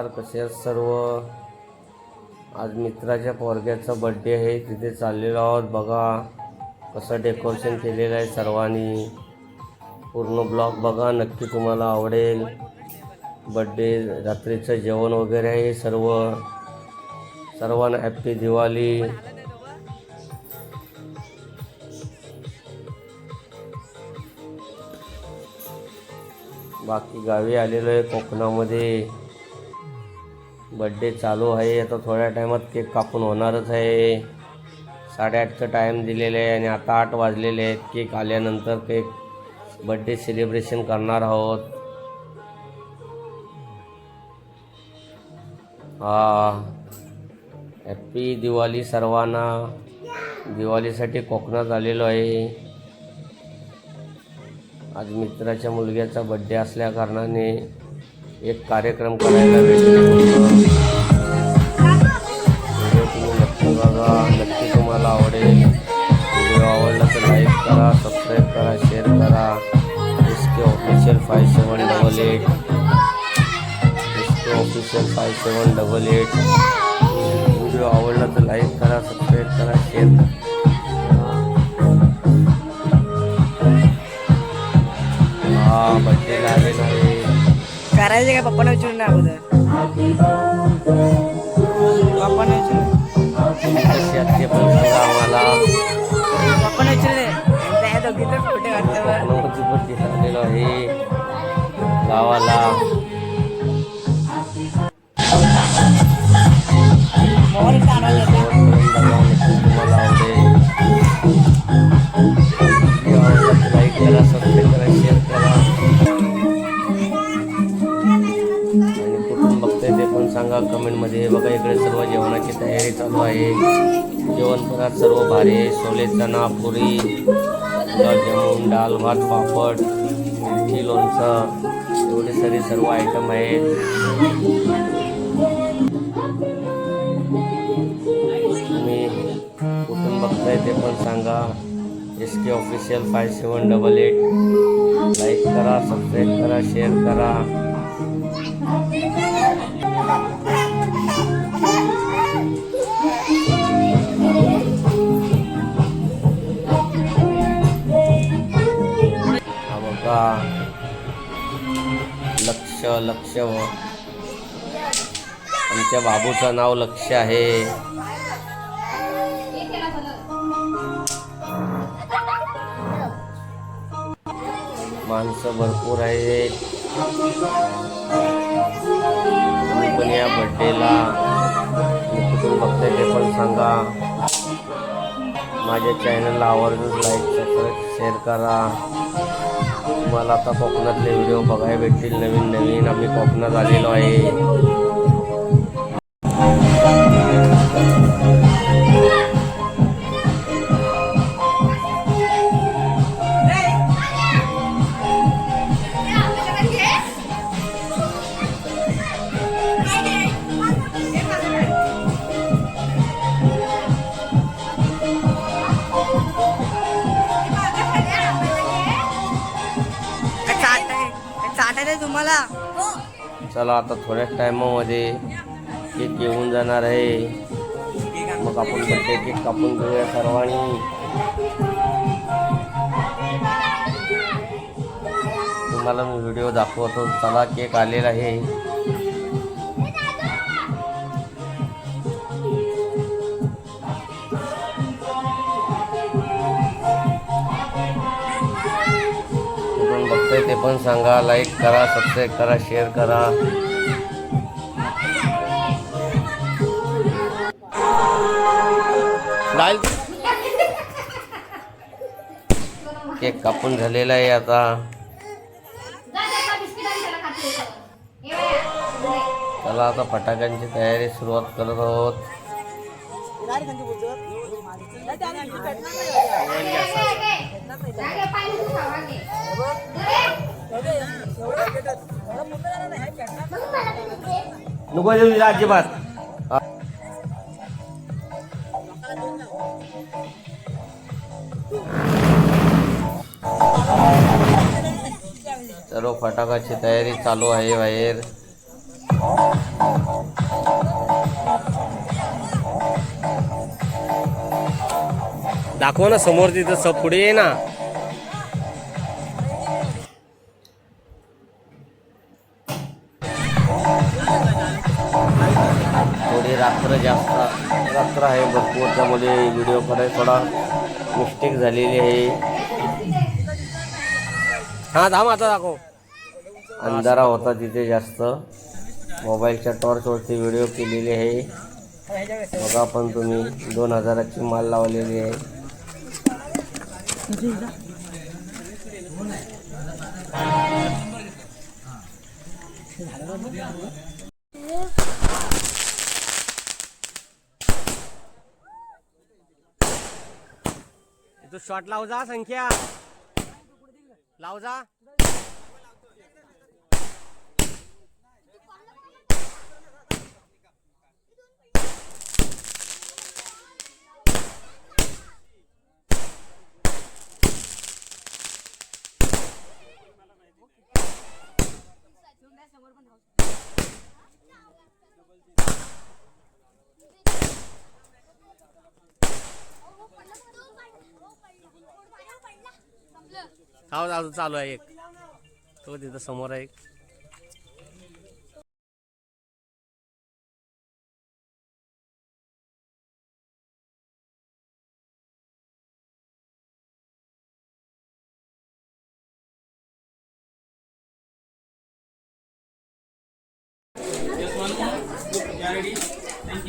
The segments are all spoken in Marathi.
नमस्कार कसे सर्व आज मित्राच्या पोरग्याचा बड्डे आहे. तिथे चाललेलो आहोत. बघा कसं डेकोरेशन केलेलं आहे सर्वांनी. पूर्ण ब्लॉग बघा नक्की तुम्हाला आवडेल. बड्डे रात्रीचं जेवण वगैरे आहे सर्व. सर्वांना हॅप्पी दिवाळी. बाकी गावी आलेलो आहे कोकणामध्ये. बड्डे चालू आहे. आता थोड्या टायमात केक कापून होणारच आहे. साडेआठचं टाईम दिलेलं आहे आणि आता आठ वाजलेले आहेत. केक आल्यानंतर केक बड्डे सेलिब्रेशन करणार आहोत. हा. हॅप्पी दिवाळी सर्वांना. दिवाळीसाठी कोकणात आलेलो आहे. आज मित्राच्या मुलग्याचा बड्डे असल्या कारणाने एक कार्यक्रम करायला भेटतो. तुम्ही नक्की बघा. नक्की तुम्हाला आवडेल. व्हिडिओ आवडला तर लाईक करा सबस्क्राईब करा शेअर करा. S K official five seven double eight S K official five seven double eight video आवडला तर लाईक करा सबस्क्राईब करा शेअर करा. करायचे काय पप्पाने विचारून नाही अगोदर पप्पाने विचारून कशी आहेत ते पण सांगा आम्हाला कमेंटमध्ये बघा, इकडे सर्व जेवणाची तयारी चालू आहे. जेवण पदार्थ सर्व भारी आहे. छोले चना पुरी गुलाबजामुन डाल भात, पापड लोणचं, एवढे सारे सर्व आयटम आहेत कुठून बघताय ते पण सांगा. S K official five seven double eight like करा सबस्क्राईब करा शेअर करा. का? लक्ष लक्ष हो. आमच्या बाबूचं नाव लक्ष आहे. माणसं भरपूर आहेत. पण या बड्डेला कुठून बघताय ते पण सांगा. माझ्या चॅनलला आवर्जून लाईक सबस्क्राईब शेअर करा. तुम्हाला आता कोकणातले व्हिडिओ बघायला भेटतील. नवीन नवीन आम्ही कोकणात आलेलो आहे. तुम्हाला? हो. चला आता थोड्याच टायमामध्ये केक येऊन जाणार आहे. मग आपण बड्डे केक कापून घेऊया सर्वांनी. तुम्हाला मी व्हिडिओ दाखवतो. चला केक आलेला आहे. कुठून ते पण सांगा लाईक करा सबस्क्राईब करा शेअर करा. केक कापून झालेला आहे आता. चला आता फटाक्यांची तयारी सुरुवात करत आहोत. नको देऊ अजिबात. सर्व फटाकाची तयारी चालू आहे बाहेर. दाखव ना समोर तिथं स पुढे ये ना. थोडी रात्र जास्त रात्र आहे भरपूर त्यामुळे व्हिडिओ करायला थोडा मिस्टेक झालेली आहे. हा थांब आता दाखव. अंधारा होता तिथे जास्त. मोबाईलच्या टॉर्चवरती व्हिडिओ केलेले आहे. बघा पण तुम्ही दोन हजाराची माल लावलेली आहे. तू शॉट लावजा संख्या. लावजा. हा अजून चालू आहे एक. तो तिथं समोर आहे एक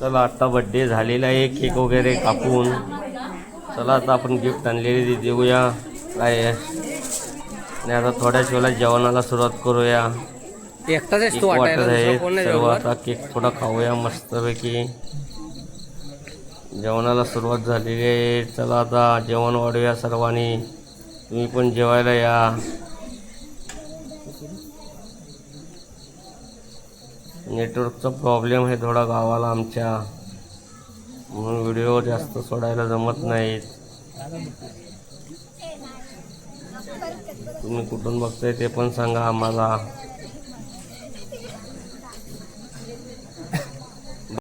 चला आता बड्डे झालेला आहे केक वगैरे कापून. चला आता आपण गिफ्ट आणलेली ती देऊया. काय. आणि आता थोड्याच वेळात जेवणाला सुरुवात करूया. एकटाच आहे. सर्व आता केक थोडा खाऊया मस्तपैकी. जेवणाला सुरुवात झालेली आहे चला आता जेवण वाढूया सर्वांनी. तुम्ही पण जेवायला या. नेटवर्कचा प्रॉब्लेम आहे थोडा गावाला आमच्या. म्हणून व्हिडिओ जास्त सोडायला जमत नाहीत. तुम्ही कुठून बघताय ते पण सांगा आम्हाला.